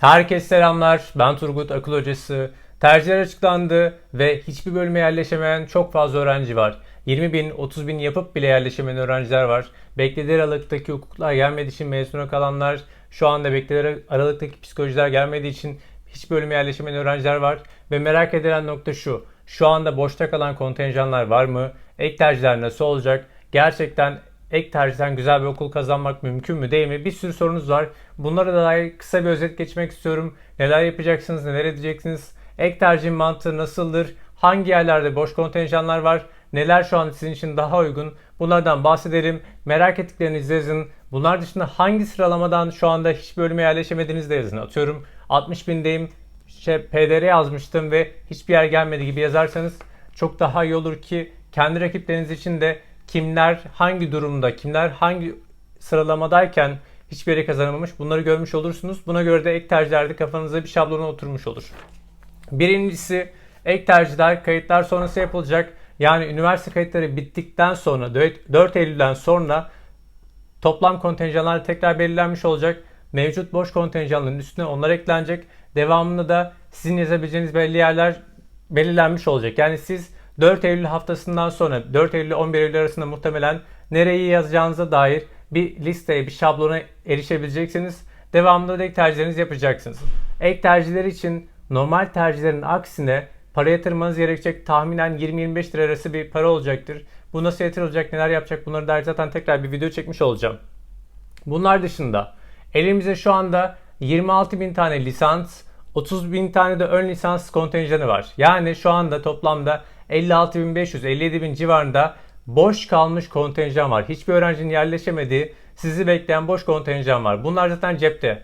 Herkese selamlar. Ben Turgut Akıl Hocası. Tercihler açıklandı ve hiçbir bölüme yerleşemeyen çok fazla öğrenci var. 20 bin, 30 bin yapıp bile yerleşemeyen öğrenciler var. Beklediği aralıktaki hukuklar gelmediği için mezuna kalanlar, şu anda beklediği aralıktaki psikolojiler gelmediği için hiç bölüme yerleşemeyen öğrenciler var. Ve merak edilen nokta şu. Şu anda boşta kalan kontenjanlar var mı? Ek tercihler nasıl olacak? Gerçekten ek tercihten güzel bir okul kazanmak mümkün mü değil mi? Bir sürü sorunuz var. Bunlara dair kısa bir özet geçmek istiyorum. Neler yapacaksınız, neler edeceksiniz? Ek tercih mantığı nasıldır? Hangi yerlerde boş kontenjanlar var? Neler şu an sizin için daha uygun? Bunlardan bahsedelim. Merak ettiklerinizi yazın. Bunlar dışında hangi sıralamadan şu anda hiç bölüme yerleşemediğinizi de yazın. Atıyorum 60 bindeyim, şey, PDR yazmıştım ve hiçbir yer gelmedi gibi yazarsanız çok daha iyi olur ki kendi rakipleriniz için de kimler hangi durumda, kimler hangi sıralamadayken hiçbir yere kazanamamış bunları görmüş olursunuz. Buna göre de ek tercihlerde kafanıza bir şablona oturmuş olur. Birincisi ek tercihler kayıtlar sonrası yapılacak. Yani üniversite kayıtları bittikten sonra 4 Eylül'den sonra toplam kontenjanlar tekrar belirlenmiş olacak. Mevcut boş kontenjanların üstüne onlar eklenecek. Devamında da sizin yazabileceğiniz belli yerler belirlenmiş olacak. Yani siz 4 Eylül haftasından sonra 4 Eylül ile 11 Eylül arasında muhtemelen nereyi yazacağınıza dair bir listeye, bir şablona erişebileceksiniz. Devamında da ek tercihlerinizi yapacaksınız. Ek tercihler için normal tercihlerin aksine para yatırmanız gerekecek tahminen 20-25 lira arası bir para olacaktır. Bu nasıl yatırılacak, neler yapacak bunları dair zaten tekrar bir video çekmiş olacağım. Bunlar dışında elimizde şu anda 26 bin tane lisans, 30 bin tane de ön lisans kontenjanı var. Yani şu anda toplamda 56.500-57.000 civarında boş kalmış kontenjan var. Hiçbir öğrencinin yerleşemediği, sizi bekleyen boş kontenjan var. Bunlar zaten cepte.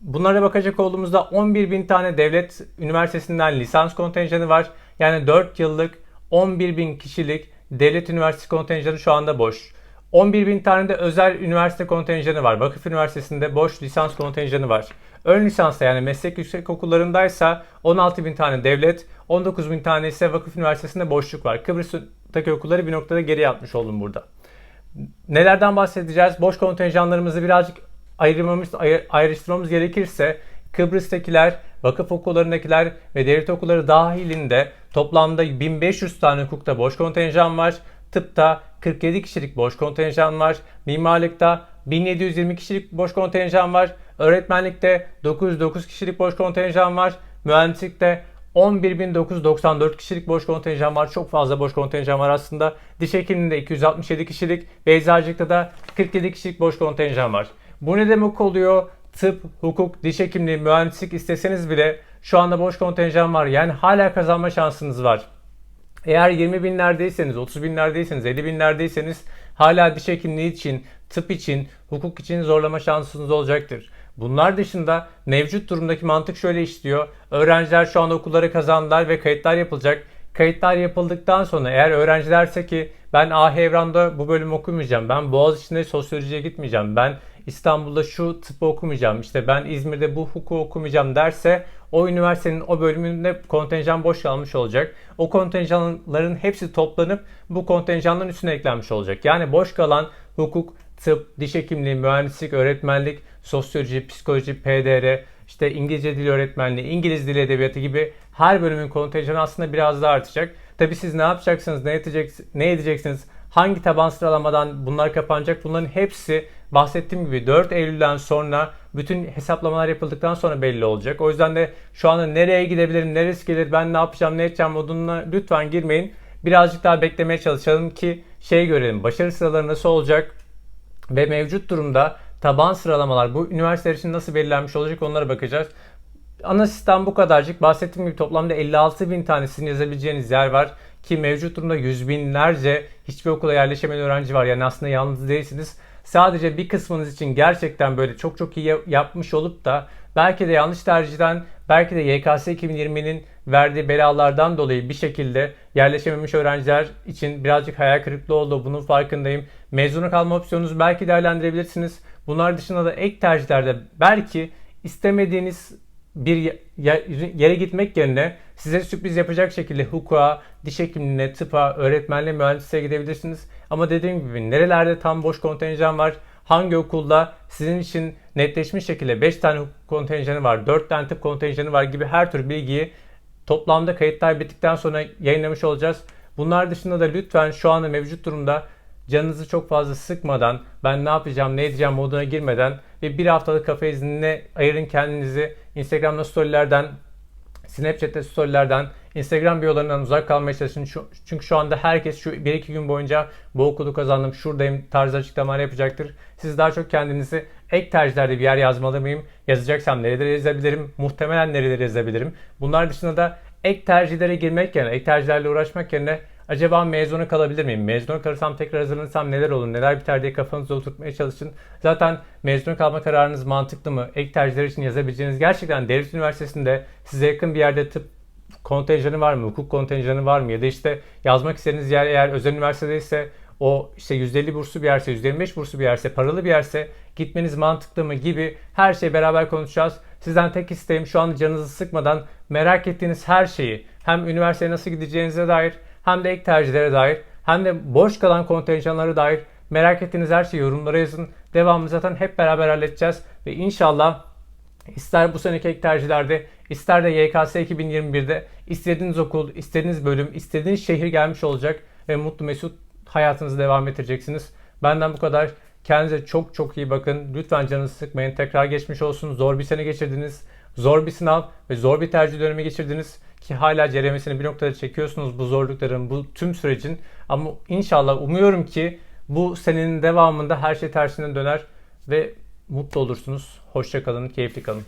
Bunlara bakacak olduğumuzda 11.000 tane devlet üniversitesinden lisans kontenjanı var. Yani 4 yıllık 11.000 kişilik devlet üniversitesi kontenjanı şu anda boş. 11 bin tane de özel üniversite kontenjanı var. Vakıf Üniversitesi'nde boş lisans kontenjanı var. Ön lisansta yani meslek yüksek okullarındaysa 16 bin tane devlet, 19 bin tane ise Vakıf Üniversitesi'nde boşluk var. Kıbrıs'taki okulları bir noktada geri atmış oldum burada. Nelerden bahsedeceğiz? Boş kontenjanlarımızı birazcık ayırmamız, ayrıştırmamız gerekirse Kıbrıs'takiler, vakıf okullarındakiler ve devlet okulları dahilinde toplamda 1500 tane hukukta boş kontenjan var. Tıpta 47 kişilik boş kontenjan var. Mimarlıkta 1720 kişilik boş kontenjan var. Öğretmenlikte 909 kişilik boş kontenjan var. Mühendislikte 11.994 kişilik boş kontenjan var. Çok fazla boş kontenjan var aslında. Diş hekimliğinde 267 kişilik ve eczacılıkta da 47 kişilik boş kontenjan var. Bu ne demek oluyor? Tıp, hukuk, diş hekimliği, mühendislik isteseniz bile şu anda boş kontenjan var. Yani hala kazanma şansınız var. Eğer 20 binlerdeyseniz, 30 binlerdeyseniz, 50 binlerdeyseniz hala diş hekimliği için, tıp için, hukuk için zorlama şansınız olacaktır. Bunlar dışında mevcut durumdaki mantık şöyle işliyor. Öğrenciler şu anda okulları kazandılar ve kayıtlar yapılacak. Kayıtlar yapıldıktan sonra eğer öğrencilerse ki ben Ah Evran'da bu bölümü okumayacağım, ben Boğaziçi'nde sosyolojiye gitmeyeceğim, ben İstanbul'da şu tıpı okumayacağım, işte ben İzmir'de bu hukuku okumayacağım derse o üniversitenin o bölümünde kontenjan boş kalmış olacak. O kontenjanların hepsi toplanıp bu kontenjanların üstüne eklenmiş olacak. Yani boş kalan hukuk, tıp, diş hekimliği, mühendislik, öğretmenlik, sosyoloji, psikoloji, PDR, işte İngilizce dil öğretmenliği, İngiliz dil edebiyatı gibi her bölümün kontenjanı aslında biraz daha artacak. Tabi siz ne yapacaksınız, ne, edeceksiniz, ne edeceksiniz, hangi taban sıralamadan bunlar kapanacak bunların hepsi bahsettiğim gibi 4 Eylül'den sonra bütün hesaplamalar yapıldıktan sonra belli olacak. O yüzden de şu anda nereye gidebilirim, neresi gelir, ben ne yapacağım, ne edeceğim moduna lütfen girmeyin. Birazcık daha beklemeye çalışalım ki şey görelim. Başarı sıraları nasıl olacak ve mevcut durumda taban sıralamalar bu üniversiteler için nasıl belirlenmiş olacak onlara bakacağız. Ana sistem bu kadarcık. Bahsettiğim gibi toplamda 56 bin tanesini yazabileceğiniz yer var. Ki mevcut durumda yüz binlerce hiçbir okula yerleşemeyen öğrenci var. Yani aslında yalnız değilsiniz. Sadece bir kısmınız için gerçekten böyle çok çok iyi yapmış olup da belki de yanlış tercihten, belki de YKS 2020'nin verdiği belalardan dolayı bir şekilde yerleşememiş öğrenciler için birazcık hayal kırıklığı oldu. Bunun farkındayım. Mezuna kalma opsiyonunuzu belki değerlendirebilirsiniz. Bunlar dışında da ek tercihlerde belki istemediğiniz bir yere gitmek yerine size sürpriz yapacak şekilde hukuka, diş hekimliğine, tıpa, öğretmenliğe, mühendisliğe gidebilirsiniz. Ama dediğim gibi nerelerde tam boş kontenjan var, hangi okulda sizin için netleşmiş şekilde 5 tane hukuk kontenjanı var, 4 tane tıp kontenjanı var gibi her tür bilgiyi toplamda kayıtlar bittikten sonra yayınlamış olacağız. Bunlar dışında da lütfen şu anda mevcut durumda canınızı çok fazla sıkmadan, ben ne yapacağım, ne edeceğim moduna girmeden ve bir haftalık kafa iznine ayırın kendinizi. Instagram'da storylerden, Snapchat'te storylerden, Instagram biyolarından uzak kalmaya çalışın. Şu- Çünkü şu anda herkes şu 1-2 gün boyunca bu okulu kazandım, şuradayım tarzı açıklamalar yapacaktır. Siz daha çok kendinizi ek tercihlerde bir yer yazmalı mıyım? Yazacaksam nereleri yazabilirim? Muhtemelen nereleri yazabilirim? Bunlar dışında da ek tercihlere girmek yerine, ek tercihlerle uğraşmak yerine acaba mezuna kalabilir miyim? Mezuna kalırsam tekrar hazırlanırsam neler olur? Neler biter diye kafanızda oturtmaya çalışın. Zaten mezuna kalma kararınız mantıklı mı? Ek tercihler için yazabileceğiniz gerçekten devlet üniversitesinde size yakın bir yerde tıp kontenjanı var mı? Hukuk kontenjanı var mı? Ya da işte yazmak istediğiniz yer eğer özel üniversitedeyse o işte %50 burslu bir yerse, %25 burslu bir yerse, paralı bir yerse gitmeniz mantıklı mı gibi her şeyi beraber konuşacağız. Sizden tek isteğim şu anda canınızı sıkmadan merak ettiğiniz her şeyi hem üniversiteye nasıl gideceğinize dair hem de ek tercihlere dair hem de boş kalan kontenjanlara dair merak ettiğiniz her şeyi yorumlara yazın. Devamını zaten hep beraber halledeceğiz ve inşallah İster bu seneki ek tercihlerde, ister de YKS 2021'de istediğiniz okul, istediğiniz bölüm, istediğiniz şehir gelmiş olacak ve mutlu mesut hayatınızı devam ettireceksiniz. Benden bu kadar. Kendinize çok çok iyi bakın. Lütfen canınızı sıkmayın. Tekrar geçmiş olsun. Zor bir sene geçirdiniz. Zor bir sınav ve zor bir tercih dönemi geçirdiniz. Ki hala ceremesini bir noktada çekiyorsunuz bu zorlukların, bu tüm sürecin. Ama inşallah umuyorum ki bu senenin devamında her şey tersine döner ve mutlu olursunuz. Hoşça kalın, keyifli kalın.